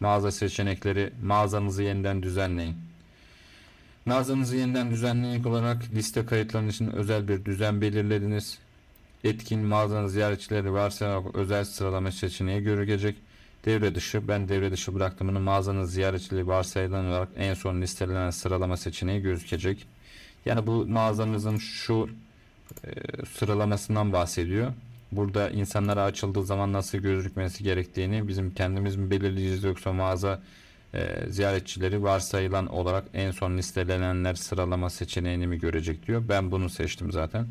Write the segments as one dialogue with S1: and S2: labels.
S1: Mağaza seçenekleri, mağazanızı yeniden düzenleyin. Mağazanızı yeniden düzenleyin olarak liste kayıtlarının için özel bir düzen belirlediniz. Etkin mağazanın ziyaretçileri varsa özel sıralama seçeneği görülecek. Devre dışı, ben devre dışı bıraktığımını mağazanın ziyaretçileri varsayılan olarak en son listelenen sıralama seçeneği gözükecek. Yani bu mağazanızın şu e, sıralamasından bahsediyor. Burada insanlara açıldığı zaman nasıl gözükmesi gerektiğini bizim kendimiz mi belirleyeceğiz yoksa mağaza e, ziyaretçileri varsayılan olarak en son listelenenler sıralama seçeneğini mi görecek diyor. Ben bunu seçtim zaten.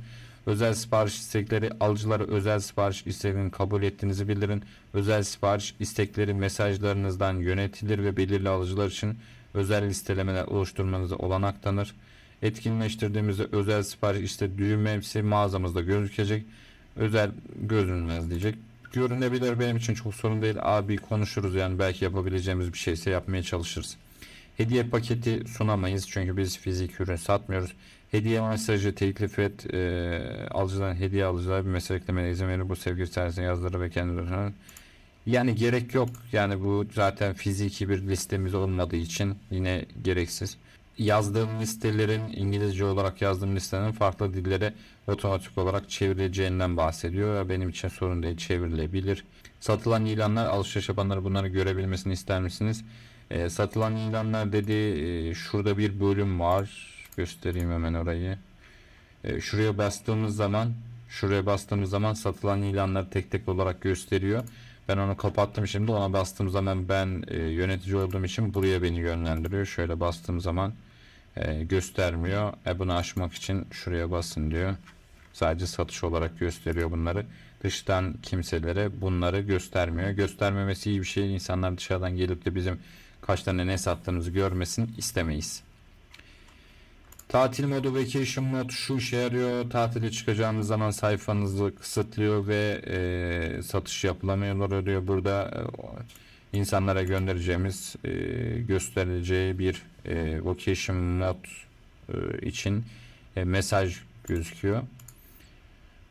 S1: Özel sipariş istekleri alıcılara özel sipariş isteklerini kabul ettiğinizi bildirin. Özel sipariş istekleri mesajlarınızdan yönetilir ve belirli alıcılar için özel listelemeler oluşturmanıza olanak tanır. Etkinleştirdiğimizde özel sipariş işte düğmesi mağazamızda gözükecek. Özel görünmez diyecek. Görünebilir benim için çok sorun değil. Abi konuşuruz yani belki yapabileceğimiz bir şeyse yapmaya çalışırız. Hediye paketi sunamayız çünkü biz fizik ürün satmıyoruz. Hediye mesajı teklif et. E, alıcıdan hediye alıcılar bir mesaj eklemene izin verir. Bu sevgi servisine yazdırır ve kendi yani gerek yok. Yani bu zaten fiziki bir listemiz olmadığı için yine gereksiz. Yazdığım listelerin İngilizce olarak yazdığım listenin farklı dillere otomatik olarak çevrileceğinden bahsediyor. Benim için sorun değil çevrilebilir. Satılan ilanlar alışveriş yapanları bunları görebilmesini ister misiniz? E, satılan ilanlar dediği e, şurada bir bölüm var. Göstereyim hemen orayı. E, şuraya bastığımız zaman şuraya bastığımız zaman satılan ilanları tek tek olarak gösteriyor. Ben onu kapattım şimdi ona bastığım zaman ben e, yönetici olduğum için buraya beni yönlendiriyor. Şöyle bastığım zaman e, göstermiyor. E, bunu açmak için şuraya basın diyor. Sadece satış olarak gösteriyor bunları. Dıştan kimselere bunları göstermiyor. Göstermemesi iyi bir şey. İnsanlar dışarıdan gelip de bizim kaç tane ne sattığımızı görmesin istemeyiz. Tatil modu vacation mod şu işe yarıyor. Tatile çıkacağınız zaman sayfanızı kısıtlıyor ve e, satış yapılamıyorlar diyor. Burada e, insanlara göndereceğimiz e, göstereceği bir e, vacation mod e, için e, mesaj gözüküyor.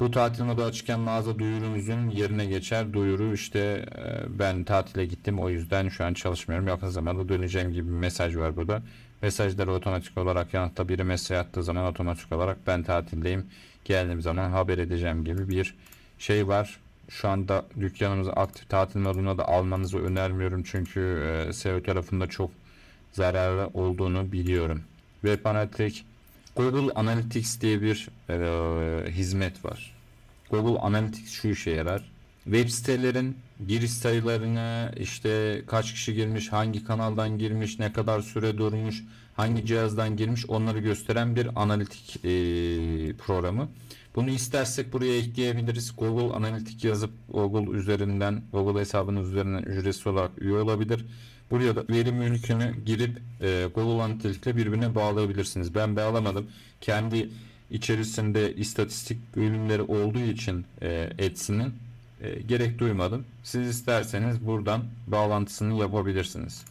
S1: Bu tatil modu açıkken mağaza duyurunuzun yerine geçer. Duyuru işte e, ben tatile gittim o yüzden şu an çalışmıyorum. Yakın zamanda döneceğim gibi bir mesaj var burada. Mesajları otomatik olarak yanıtta biri mesaj attığı zaman otomatik olarak ben tatildeyim. Geldiğim zaman haber edeceğim gibi bir şey var. Şu anda dükkanımızı aktif tatil moduna da almanızı önermiyorum. Çünkü e, SEO tarafında çok zararlı olduğunu biliyorum. Web Analytics Google Analytics diye bir e, hizmet var. Google Analytics şu işe yarar. Web sitelerin giriş sayılarını işte kaç kişi girmiş, hangi kanaldan girmiş, ne kadar süre durmuş, hangi cihazdan girmiş onları gösteren bir analitik e, programı. Bunu istersek buraya ekleyebiliriz. Google Analytics yazıp Google üzerinden, Google hesabınız üzerinden ücretsiz olarak üye olabilir. Buraya da veri mülkünü girip e, Google Analytics ile birbirine bağlayabilirsiniz. Ben bağlamadım. Kendi içerisinde istatistik bölümleri olduğu için e, Etsy'nin e, gerek duymadım. Siz isterseniz buradan bağlantısını yapabilirsiniz.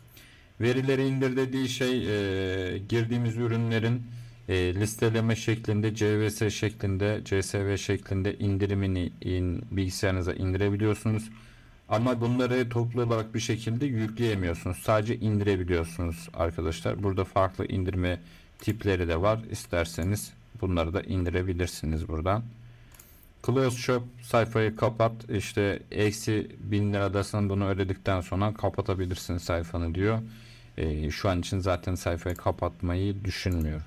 S1: Verileri indir dediği şey e, girdiğimiz ürünlerin e, listeleme şeklinde CVS şeklinde CSV şeklinde indirimini in, bilgisayarınıza indirebiliyorsunuz. Ama bunları toplu olarak bir şekilde yükleyemiyorsunuz. Sadece indirebiliyorsunuz arkadaşlar. Burada farklı indirme tipleri de var. İsterseniz bunları da indirebilirsiniz buradan. Close Shop sayfayı kapat. İşte eksi 1000 liradasın bunu ödedikten sonra kapatabilirsin sayfanı diyor. Ee, şu an için zaten sayfayı kapatmayı düşünmüyorum.